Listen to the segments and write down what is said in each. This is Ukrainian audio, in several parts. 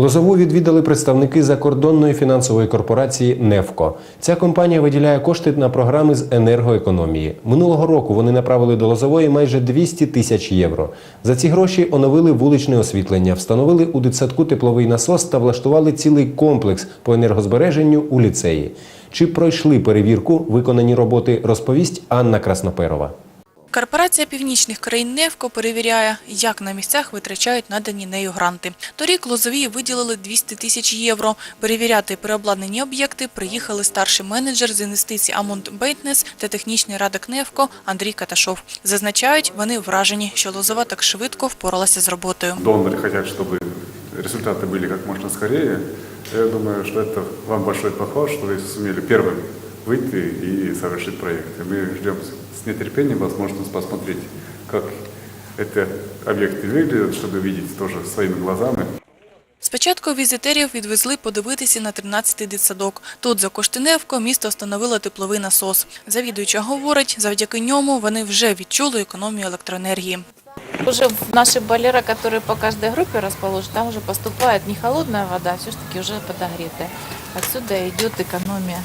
Лозову відвідали представники закордонної фінансової корпорації «Нефко». Ця компанія виділяє кошти на програми з енергоекономії. Минулого року вони направили до Лозової майже 200 тисяч євро. За ці гроші оновили вуличне освітлення, встановили у дитсадку тепловий насос та влаштували цілий комплекс по енергозбереженню у ліцеї. Чи пройшли перевірку виконані роботи, розповість Анна Красноперова. Корпорація північних країн «Нефко» перевіряє, як на місцях витрачають надані нею гранти. Торік Лозовій виділили 200 тисяч євро. Перевіряти переобладнані об'єкти приїхали старший менеджер з інвестицій Амунд Бейтнес та технічний радник «Нефко» Андрій Каташов. Зазначають, вони вражені, що Лозова так швидко впоралася з роботою. Доноры хотят, чтобы результаты были как можно скорее. Я думаю, что это вам большой похвал, что вы сумели первым выйти и совершить проект. И мы ждем с нетерпением возможность посмотреть, как эти объекты выглядят, чтобы видеть тоже своими глазами. Спочатку візитерів відвезли подивитися на 13-й дитсадок. Тут за кошти «Нефко» місто встановило тепловий насос. Завідуюча говорить, завдяки ньому вони вже відчули економію електроенергії. Уже в наши бойлера, которые по каждой группе расположены, там уже поступает не холодная вода, а все-таки уже подогретая. Отсюда идет экономия.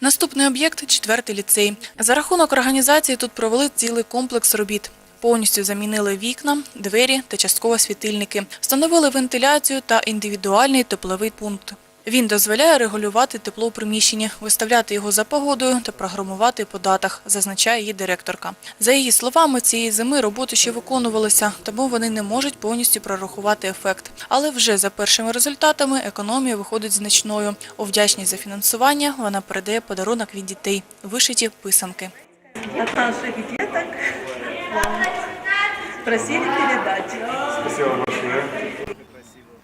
Наступний об'єкт – четвертий ліцей. За рахунок організації тут провели цілий комплекс робіт. Повністю замінили вікна, двері та частково світильники. Встановили вентиляцію та індивідуальний тепловий пункт. Він дозволяє регулювати тепло у приміщенні, виставляти його за погодою та програмувати по датах, зазначає її директорка. За її словами, цієї зими роботи ще виконувалися, тому вони не можуть повністю прорахувати ефект. Але вже за першими результатами економія виходить значною. У вдячність за фінансування вона передає подарунок від дітей – вишиті писанки. от наших деток просили передать. Спасибо большое.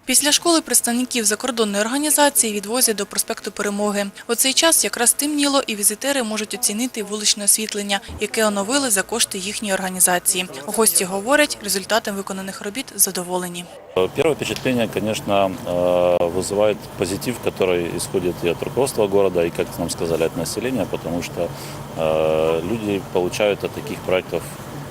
Після школи представників закордонної організації відвозять до проспекту Перемоги. У цей час якраз темніло і візитери можуть оцінити вуличне освітлення, яке оновили за кошти їхньої організації. Гості говорять, результатом виконаних робіт задоволені. Первое впечатление, конечно, э, вызывает позитив, который исходит и от руководства города, и, как нам сказали, от населения, потому что э, люди получают от таких проектов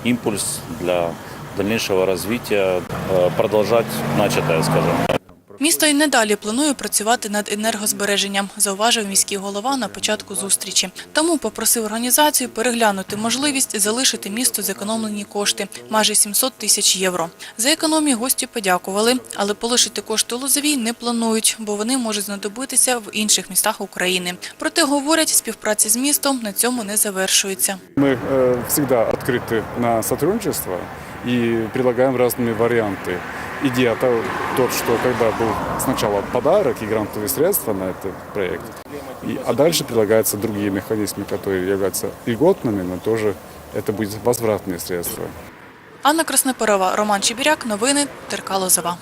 импульс для дальнейшего развития, э, продолжать начатое, скажем. Місто й надалі планує працювати над енергозбереженням, зауважив міський голова на початку зустрічі. Тому попросив організацію переглянути можливість залишити місто зекономлені кошти – майже 700 тисяч євро. За економію гості подякували, але полишити кошти у Лозовій не планують, бо вони можуть знадобитися в інших містах України. Проте, говорять, співпраця з містом на цьому не завершується. Мы э, всегда открыты на сотрудничество и предлагаем разные варианты. Идея то- тот, что когда был сначала подарок и грантовые средства на этот проект, и, а дальше предлагаются другие механизмы, которые являются льготными, но тоже это будет возвратные средства. Анна Красноперова, Роман Чебіряк. Новини Терка Лозова.